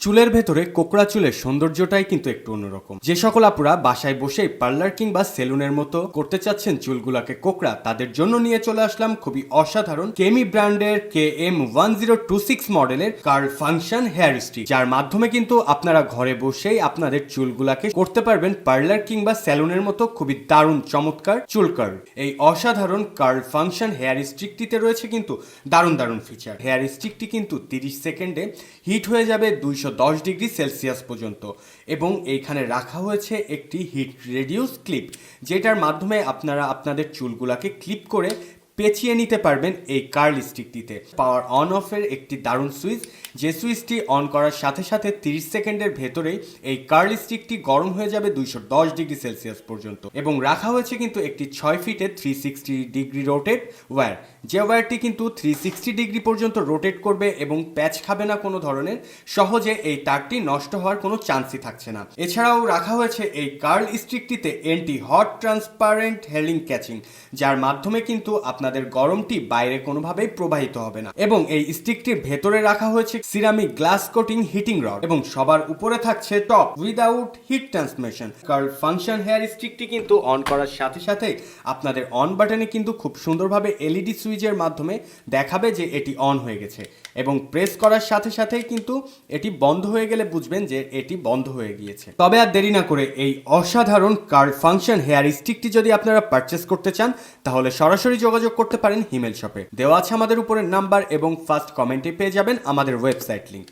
চুলের ভেতরে কোকড়া চুলের সৌন্দর্যটাই কিন্তু একটু অন্যরকম। যে সকল আপুরা বাসায় বসেই পার্লার কিংবা সেলুনের মতো করতে চাচ্ছেন চুলগুলাকে কোকড়া, তাদের জন্য নিয়ে চলে আসলাম খুবই অসাধারণ কেমি ব্র্যান্ডের K M one zero two six মডেলের কার্ল ফাংশন হেয়ার স্টিক যার মাধ্যমে কিন্তু আপনারা ঘরে বসেই আপনাদের চুলগুলাকে করতে পারবেন পার্লার কিংবা সেলুনের মতো খুবই দারুণ চমৎকার চুল কার্ল এই অসাধারণ কার্ল ফাংশন হেয়ার স্টিকটিতে রয়েছে কিন্তু দারুণ দারুণ ফিচার হেয়ার স্টিকটি কিন্তু তিরিশ সেকেন্ডে হিট হয়ে যাবে দুইশো দশ ডিগ্রি সেলসিয়াস পর্যন্ত। এবং এইখানে রাখা হয়েছে একটি হিট রেডিউস ক্লিপ, যেটার মাধ্যমে আপনারা আপনাদের চুলগুলাকে ক্লিপ করে পেঁচিয়ে নিতে পারবেন এই কার্ল স্টিকটিতে। পাওয়ার অন অফের একটি দারুণ সুইচ, যে সুইচটি অন করার সাথে সাথে 30 সেকেন্ডের ভেতরেই এই কার্ল স্টিকটি গরম হয়ে যাবে দুইশো দশ ডিগ্রি সেলসিয়াস পর্যন্ত। এবং রাখা হয়েছে কিন্তু একটি ছয় ফিটে three sixty degree rotate wire যে ওয়্যারটি কিন্তু থ্রি সিক্সটি ডিগ্রি পর্যন্ত রোটেট করবে এবং প্যাচ খাবে না কোনো ধরনের, সহজে এই তারটি নষ্ট হওয়ার কোনো চান্সই থাকছে না। এছাড়াও রাখা হয়েছে এই curl স্টিকটিতে anti hot transparent healing catching যার মাধ্যমে কিন্তু আপনাদের গরমটি বাইরে কোনোভাবেই প্রবাহিত হবে না। এবং এই স্টিকটির ভেতরে রাখা হয়েছে ceramic glass coating heating rod এবং সবার উপরে থাকছে top without heat transmission. Curl function hair স্টিকটি কিন্তু অন করার সাথে সাথে আপনাদের অন বাটনে কিন্তু খুব সুন্দরভাবে এলইডি সুইচের মাধ্যমে দেখাবে যে এটি অন হয়ে গেছে এবং প্রেস করার সাথে সাথেই কিন্তু এটি বন্ধ হয়ে গেলে বুঝবেন যে এটি বন্ধ হয়ে গিয়েছে। তবে আর দেরি না করে এই অসাধারণ কার্ল ফাংশন হেয়ার স্টিকটি যদি আপনারা পারচেস করতে চান, তাহলে সরাসরি যোগাযোগ করতে পারেন হিমেল শপে। দেওয়া আছে আমাদের উপরের নাম্বার এবং ফার্স্ট কমেন্টে পেয়ে যাবেন আমাদের ওয়েবসাইট লিঙ্ক